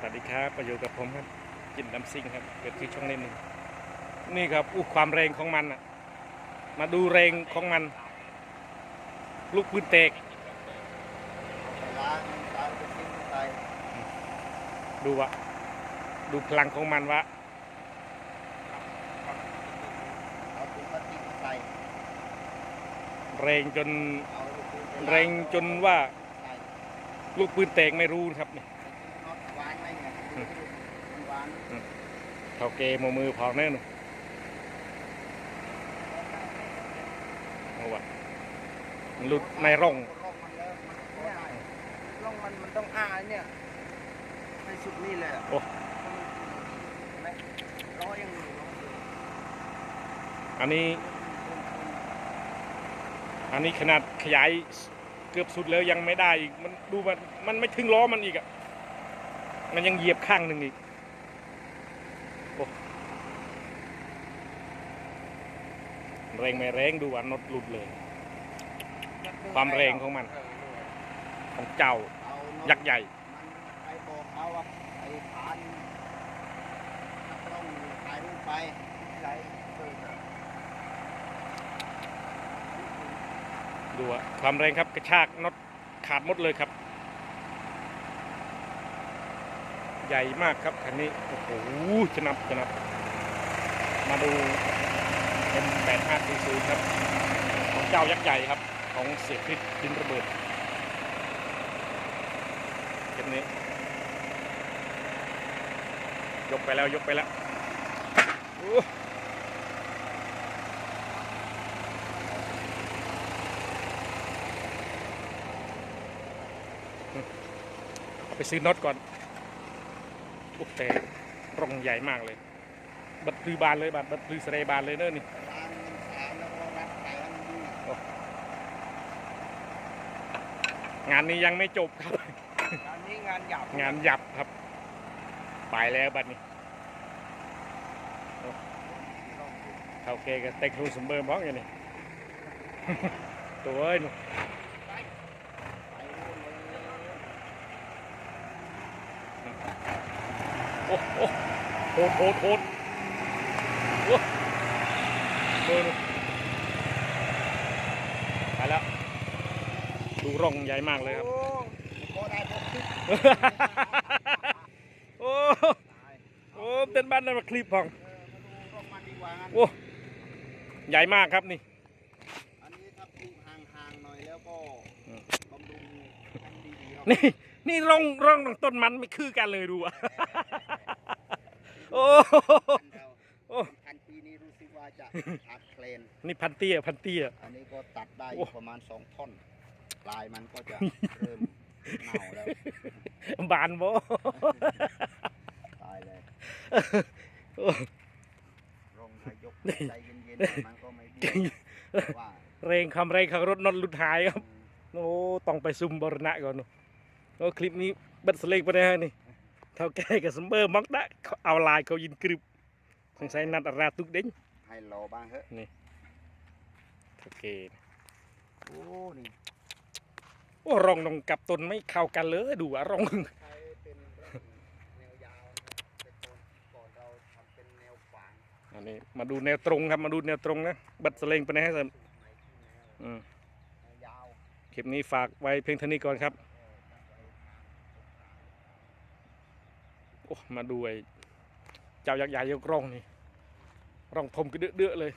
สวัสดีครับมาอยู่กับผมครับจินดำซิงครับเกิดที่ช่องเล่นหนึ่งนี่ครับอู้ความแรงของมันอะมาดูแรงของมัน ลูกปืนเตกดูวะดูพลังของมันวะแรงจนแรงจนว่า ลูกปืนเตกไม่รู้ครับเนี่น็อตวางไว้ไงมันวาง เท่าเกมมือพอแน่นอนเอาวะมันหลุดในร่องร่องมันแล้วมันก็ได้ร่องมันมันต้องอ้าเนี่ยให้สุดนี่เลยอะโอ้เห็นไหมล้อยังอยู่ล้ออยู่อันนี้ อันนี้ขนาดขยายเกือบสุดแล้วยังไม่ได้อีก มันดูมันมันไม่ถึงล้อมันอีกอะ มันยังเหยียบข้างหนึ่งอีกโอ้ แรงไม่แรงดูว่านดหลุดเลย ความแรงของมัน ของเจ้ายักษ์ใหญ่มันไปบอกเขาว่าไอ้ผ่านนักล่องถ่ายรูปไปไหลดูอะความแรงครับกระชากน็อตขาดหมดเลยครับ ใหญ่มากครับคันนี้โอ้โหจนับจะนับมาดู เป็นแปดห้าศูนย์ครับของเจ้ายักษ์ใหญ่ครับ ของเสียคริสดินระเบิดเก็บนี้ ยกไปแล้วยกไปแล้วเอาไปซื้อน็อตก่อนโอ้แต่ร่องใหญ่มากเลย บัดปลือบานเลยบัดบัดปลือสะเรบานเลยเนอะนี่สามแล้วก็รัดไก่ให้มันดี งานนี้ยังไม่จบครับอันนี้งานหยาบงานหยับครับ ไปแล้วบัดนี้เขาเคกับเต็กรูสมเบอร์มองอย่างนี้ตัวเอ้ยหนูไปนู่นเลยโอ้โอ้โหดโหดโหดโอ้เบอร์หนูไปแล้ว ดูร่องใหญ่มากเลยครับ โอ้โอ้เต้นบ้านนั่นมาคลิปพองโอ้ใหญ่มากครับนี่อันนี้ถ้าปลูกห่างๆหน่อยแล้วก็อืมบำรุงให้ดีๆนี่นี่ร่องร่องต้นมันไม่คือกันเลยดูอะโอ้พันธุ์เราโอ้พันปีนี้รู้สึกว่าจะขาดเคลนนี่พันเตี้ยพันเตี้ย อันนี้ก็ตัดได้ประมาณสองท่อน ลายมันก็จะเริ่มเน่าแล้วบานบ่ตายเลยโอ้รองนายกใจเย็นๆมันก็ไม่ดีว่าเร่งคำเร่งขับรถนนหลุดหายครับอืมโอ้ต้องไปซุ่มบรณะก่อนเนอะโอ้คลิปนี้บัดสเลกไปได้นี่เท่าแก่กับสมเบอร์มักได้เขาเอาลายเขายินกรึบสงสัยนัดอาราตุกเด้งให้รอบ้างเถอะโอเคโอ้นี่ โอ้รองตรงกับตนไม่เข้ากันเลยดูอะรองใช้เป็นแนวยาวแต่ก่อนเราทำเป็นแนวขวางอันนี้มาดูแนวตรงครับมาดูแนวตรงนะบัดสเลงไปนะฮะสูตรใหม่ที่แนวอืมยาวคลิปนี้ฝากไว้เพียงเท่านี้ก่อนครับโอ้มาดูไอ้เจ้ายักษ์ใหญ่ยกร่องนี่ร่องทมกระเดือดๆเลย